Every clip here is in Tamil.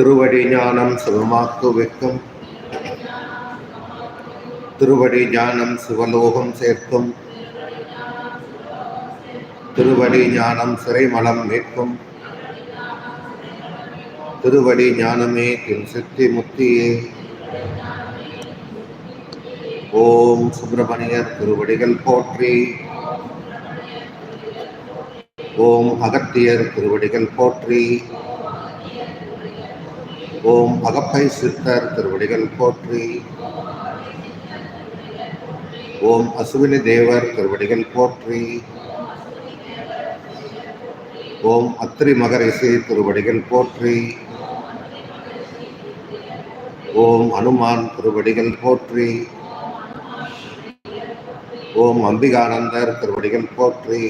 திருவடி ஞானம் சுகமாக்கு வைக்கும். திருவடி ஞானம் சிவலோகம் சேர்க்கும். திருவடி ஞானம் சிறைமலம் மீட்கும் திருவடி ஞானமே தின் சித்தி முத்தியே ஓம் சுப்பிரமணியர் திருவடிகள் போற்றி. ஓம் அகத்தியர் திருவடிகள் போற்றி. ஓம் அகப்பை சித்தர் திருவடிகள் போற்றி. ஓம் அசுவினி தேவர் திருவடிகள் போற்றி. ஓம் அத்திரி மகரிசி திருவடிகள் போற்றி. ஓம் அனுமான் திருவடிகள் போற்றி. ஓம் அம்பிகானந்தர் திருவடிகள் போற்றி.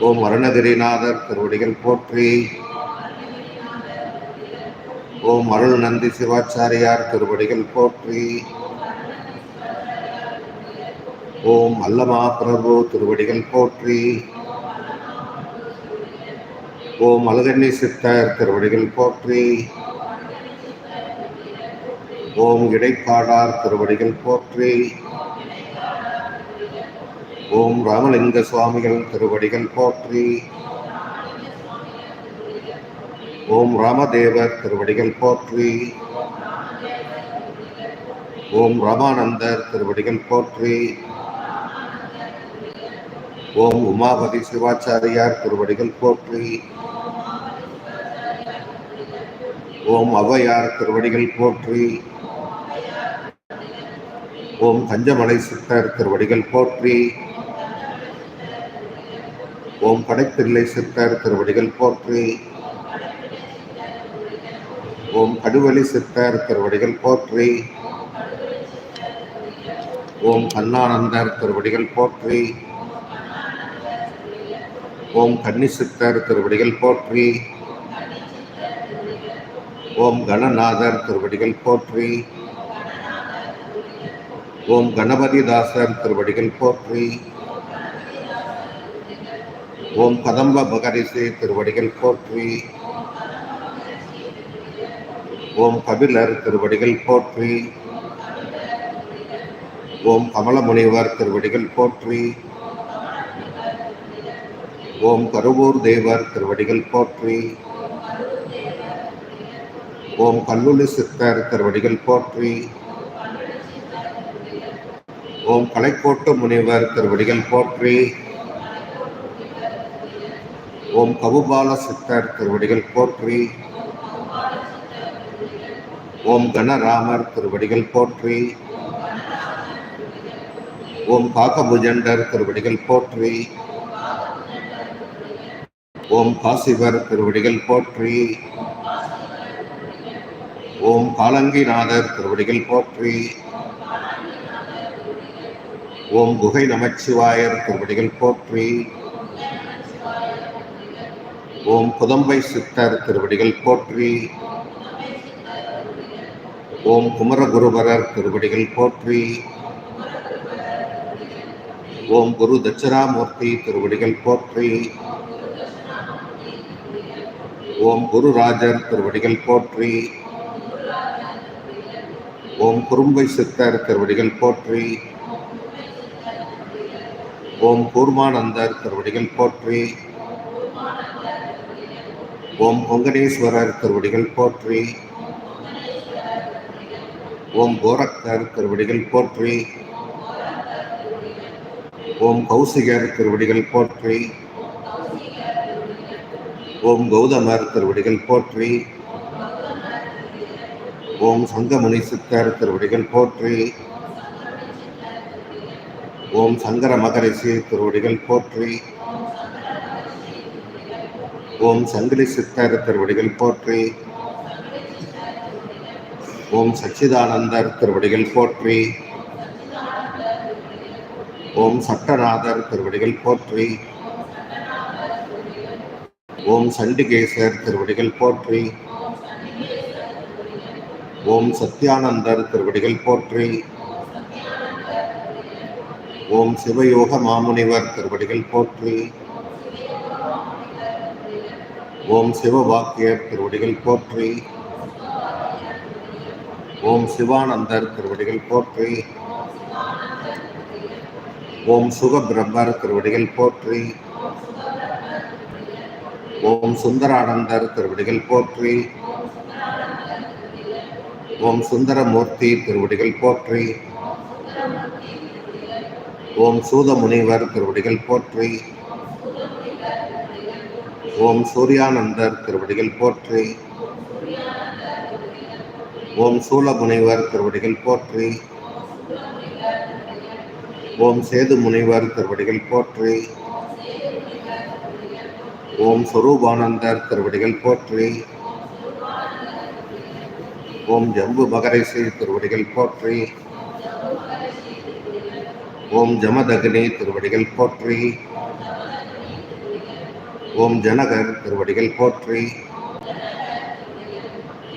ஓம் அருணகிரிநாதர் திருவடிகள் போற்றி. ஓம் அருள் நந்தி சிவாச்சாரியார் திருவடிகள் போற்றி. ஓம் அல்லமா பிரபு திருவடிகள் போற்றி. ஓம் அழகண்ணி சித்தர் திருவடிகள் போற்றி. ஓம் இடைக்காடார் திருவடிகள் போற்றி. ஓம் ராமலிங்க சுவாமிகள் திருவடிகள் போற்றி. ஓம் ராமதேவர் திருவடிகள் போற்றி. ஓம் ராமானந்தர் திருவடிகள் போற்றி. ஓம் உமாபதி சிவாச்சாரியார் திருவடிகள் போற்றி. ஓம் அவ்வையார் திருவடிகள் போற்றி. ஓம் தஞ்சமலை சித்தர் திருவடிகள் போற்றி. ஓம் படைப்பிள்ளை சித்தர் திருவடிகள் போற்றி. ஓம் கடுவழி சித்தர் திருவடிகள் போற்றி. ஓம் கண்ணானந்தர் திருவடிகள் போற்றி. ஓம் கன்னி சித்தர் திருவடிகள் போற்றி. ஓம் கணநாதர் திருவடிகள் போற்றி. ஓம் கணபதி தாசர் திருவடிகள் போற்றி. ஓம் கதம்ப பகரிசி திருவடிகள் போற்றி. ஓம் கபிலர் திருவடிகள் போற்றி. ஓம் கமலமுனிவர் திருவடிகள் போற்றி. ஓம் கருவூர் தேவர் திருவடிகள் போற்றி. ஓம் கல்லூரி சித்தர் திருவடிகள் போற்றி. ஓம் கலைக்கோட்டு முனிவர் திருவடிகள் போற்றி. ஓம் கவுபால சித்தர் திருவடிகள் போற்றி. ஓம் கணராமர் திருவடிகள் போற்றி. ஓம் காக்கபுஜண்டர் திருவடிகள் போற்றி. ஓம் காசிவர் திருவடிகள் போற்றி. ஓம் காலங்கிநாதர் திருவடிகள் போற்றி. ஓம் குகை நமச்சிவாயர் திருவடிகள் போற்றி. ஓம் புதம்பை சித்தர் திருவடிகள் போற்றி. ஓம் குமரகுருபரர் திருவடிகள் போற்றி. ஓம் குரு தட்சிணாமூர்த்தி திருவடிகள் போற்றி. ஓம் குருராஜர் திருவடிகள் போற்றி. ஓம் குறும்பை சித்தர் திருவடிகள் போற்றி. ஓம் கூர்மானந்தர் திருவடிகள் போற்றி. ஓம் பொங்கனேஸ்வரர் திருவடிகள் போற்றி. ஓம் கோரக்தர் திருவடிகள் போற்றி. ஓம் கௌசிகர் திருவடிகள் போற்றி. ஓம் கௌதமர் திருவடிகள் போற்றி. ஓம் சங்கமணி சித்தர் திருவடிகள் போற்றி. ஓம் சங்கர மகரிஷி திருவடிகள் போற்றி. ஓம் சங்கிலி சித்தர் திருவடிகள் போற்றி. ஓம் சச்சிதானந்தர் திருவடிகள் போற்றி. ஓம் சட்டநாதர் திருவடிகள் போற்றி. ஓம் சண்டிகேசர் திருவடிகள் போற்றி. ஓம் சத்யானந்தர் திருவடிகள் போற்றி. ஓம் சிவயோக மாமுனிவர் திருவடிகள் போற்றி. ஓம் சிவவாக்கியர் திருவடிகள் போற்றி. ஓம் சிவானந்தர் திருவடிகள் போற்றி. ஓம் சுகபிரம்மர் திருவடிகள் போற்றி. ஓம் சுந்தரானந்தர் திருவடிகள் போற்றி. ஓம் சுந்தரமூர்த்தி திருவடிகள் போற்றி. ஓம் சூதமுனிவர் திருவடிகள் போற்றி. ஓம் சூர்யானந்தர் திருவடிகள் போற்றி. ஓம் சூலமுனிவர் திருவடிகள் போற்றி. ஓம் சேது முனைவர் திருவடிகள் போற்றி. ஓம் சுரூபானந்தர் திருவடிகள் போற்றி. ஓம் ஜம்பு மகரிஷி திருவடிகள் போற்றி. ஓம் ஜமதக்னி திருவடிகள் போற்றி. ஓம் ஜனகர் திருவடிகள் போற்றி.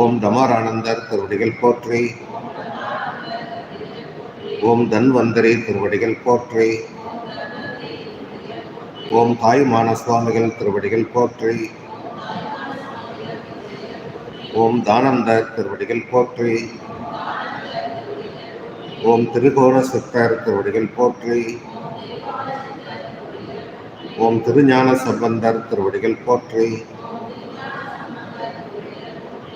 ஓம் தமரானந்தர் திருவடிகள் போற்றி. ஓம் தன்வந்தரி திருவடிகள் போற்றி. ஓம் தாயுமான சுவாமிகள் திருவடிகள் போற்றி. ஓம் தானந்தர் திருவடிகள் போற்றி. ஓம் திருகோண சித்தர் திருவடிகள் போற்றி. ஓம் திருஞான சம்பந்தர் திருவடிகள் போற்றி.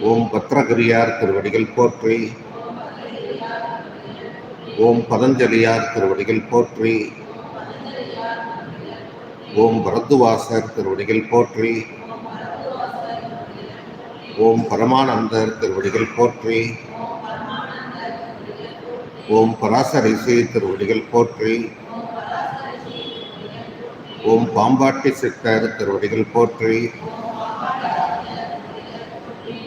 ஓம் பத்ரகிரியார் திருவடிகள் போற்றி. ஓம் பதஞ்சலியார் திருவடிகள் போற்றி. ஓம் பரத்துவாசர் திருவடிகள் போற்றி. ஓம் பரமானந்தர் திருவடிகள் போற்றி. ஓம் பராசரிசி திருவடிகள் போற்றி. ஓம் பாம்பாட்டி சித்தர் திருவடிகள் போற்றி.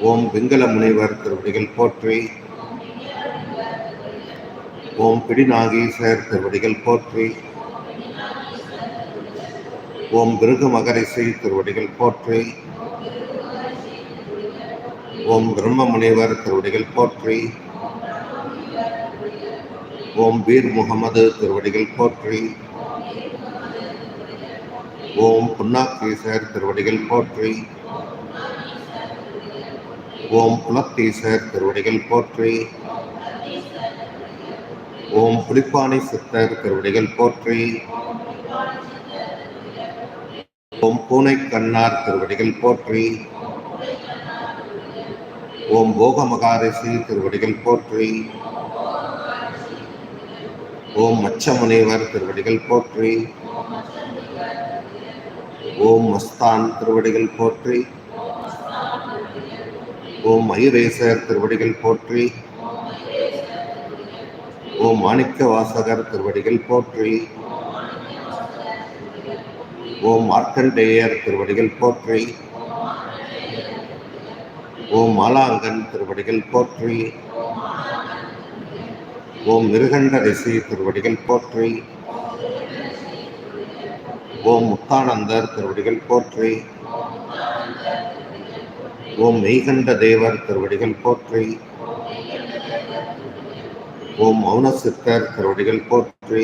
ஓம் பிங்கள முனைவர் திருவடிகள் போற்றி. ஓம் பிடிநாகீசர் திருவடிகள் போற்றி. ஓம் பிருகு மகரிசை திருவடிகள் போற்றி. ஓம் பிரம்ம முனைவர் திருவடிகள் போற்றி. ஓம் பீர் முகமது திருவடிகள் போற்றி. ஓம் புன்னாக்கீசர் திருவடிகள் போற்றி. ஓம் புலத்தீசர் திருவடிகள் போற்றி. ஓம் புலிப்பானை சித்தர் திருவடிகள் போற்றி. ஓம் பூனை கண்ணார் திருவடிகள் போற்றி. ஓம் போக மகாரிஷி திருவடிகள் போற்றி. ஓம் மச்சமுனிவர் திருவடிகள் போற்றி. ஓம் மஸ்தான் திருவடிகள் போற்றி. ஓம் மயூரேசர் திருவடிகள் போற்றி. ஓம் மாணிக்க வாசகர் திருவடிகள் போற்றி. ஓம் மார்க்கண்டேயர் திருவடிகள் போற்றி. ஓம் மாலாங்கன் திருவடிகள் போற்றி. ஓம் மிருகண்ட ரிஷி திருவடிகள் போற்றி. ஓம் முத்தானந்தர் திருவடிகள் போற்றி. ஓம் மெய்கண்ட தேவர் திருவடிகள் போற்றி. ஓம் மௌன சித்தர் திருவடிகள் போற்றி.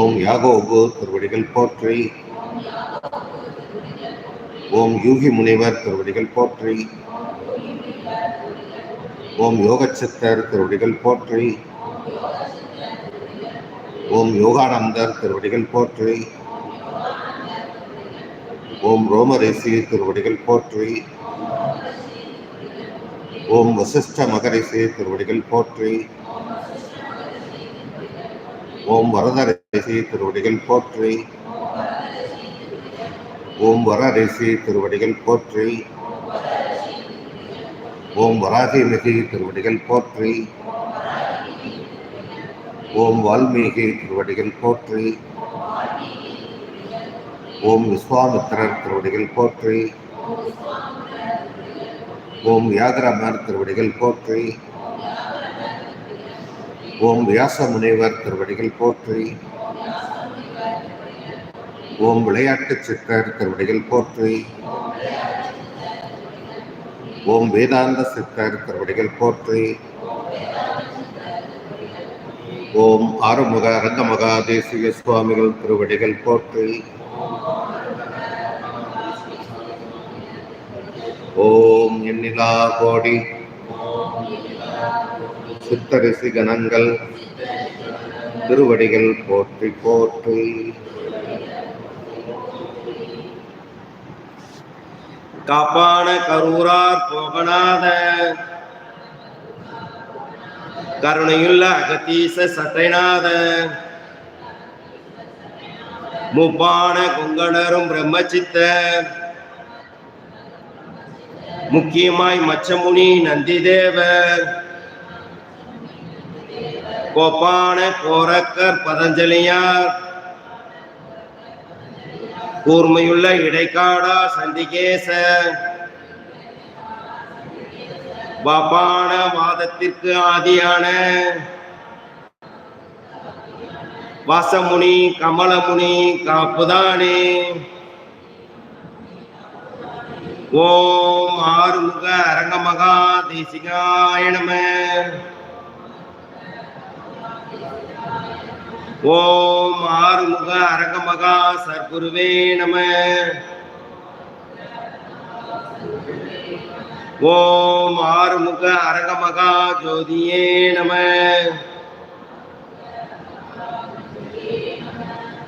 ஓம் யாகோபு திருவடிகள் போற்றி. ஓம் யூகி முனிவர் திருவடிகள் போற்றி. ஓம் யோகச்சித்தர் திருவடிகள் போற்றி. ஓம் யோகானந்தர் திருவடிகள் போற்றி. ஓம் ரோமரிஷி திருவடிகள் போற்றி. ஓம் வசிஷ்ட மகரிஷி திருவடிகள் போற்றி. ஓம் வரதரிஷி திருவடிகள் போற்றி. ஓம் வரரிஷி திருவடிகள் போற்றி. ஓம் வராகிமிகி திருவடிகள் போற்றி. ஓம் வால்மீகி திருவடிகள் போற்றி. ஓம் விஸ்வாமித்திரர் திருவடிகள் போற்றி. ஓம் வியாகரமர் திருவடிகள் போற்றி. ஓம் வியாச முனைவர் திருவடிகள் போற்றி. ஓம் விளையாட்டு சித்தர் திருவடிகள் போற்றி. ஓம் வேதாந்த சித்தர் திருவடிகள் போற்றி. ஓம் ஆறுமுக ரங்கமகா தேசிய சுவாமிகள் திருவடிகள் போற்றி. ஓம் எண்ணிலா கோடி. சித்தரிசி கணங்கள். திருவடிகள் போற்றி போற்றி. காப்பான கரூரார் போகநாத. கருணையுள்ள அகத்தீச சட்டைநாத. முப்பான குங்கணரும் பிரம்மச்சித்த. முக்கியமாய் மச்சமுனி நந்திதேவர் கோப்பான கோரக்கர் பதஞ்சலியார். கூர்மையுள்ள இடைக்காடா சந்திகேச பாப்பான வாதத்திற்கு ஆதியான. வாசமுனி கமலமுனி காப்புதானே. ஓம் ஆறுமுக அரங்கமகா தேசிகாய நம. ஓம் ஆறுமுக அரங்கமகா சர்க்குருவே நம. ஓம் ஆறுமுக அரங்கமகா ஜோதியே நம.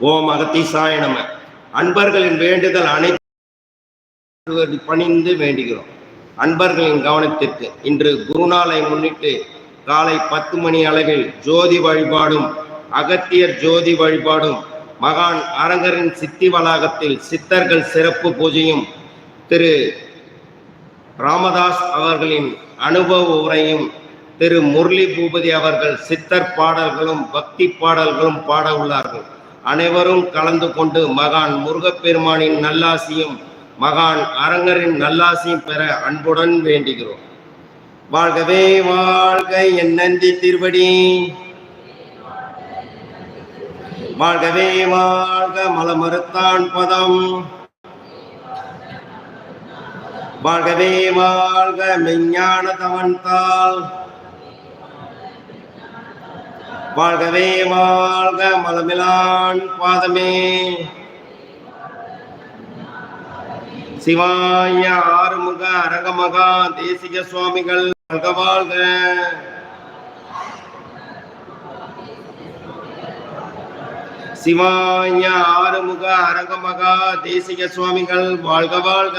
ஓம் அகத்தீசாய நம. அன்பர்களின் வேண்டுதல் அனைத்து பணிந்து வேண்டுகிறோம். அன்பர்களின் கவனத்திற்கு இன்று குருநாளை முன்னிட்டு காலை பத்து மணி அளவில் ஜோதி வழிபாடும் அகத்தியர் ஜோதி வழிபாடும் மகான் அரங்கரின் சித்தி வளாகத்தில் சித்தர்கள் சிறப்பு பூஜையும் திரு ராமதாஸ் அவர்களின் அனுபவ உரையும் திரு முரளி பூபதி அவர்கள் சித்தர் பாடல்களும் பக்தி பாடல்களும் பாட உள்ளார்கள். அனைவரும் கலந்து கொண்டு மகான் முருகப்பெருமானின் நல்லாசியும் மகான் அரங்கரின் நல்லாசியும் பெற அன்புடன் வேண்டுகிறோம். வாழ்கவே வாழ்க என் நந்தி திருவடி. வாழ்கவே வாழ்க மலமறுத்தான் பதம். வாழ்கவே வாழ்க மெஞ்ஞான தவன்தாள் வாழ்கவே வாழ்க மலமிலான் பாதமே. சிவாய ஆறுமுக அரங்கமகா தேசிக சுவாமிகள் வாழ்க வாழ்க. சிவாய ஆறுமுக அரங்கமகா தேசிக சுவாமிகள் வாழ்க வாழ்க.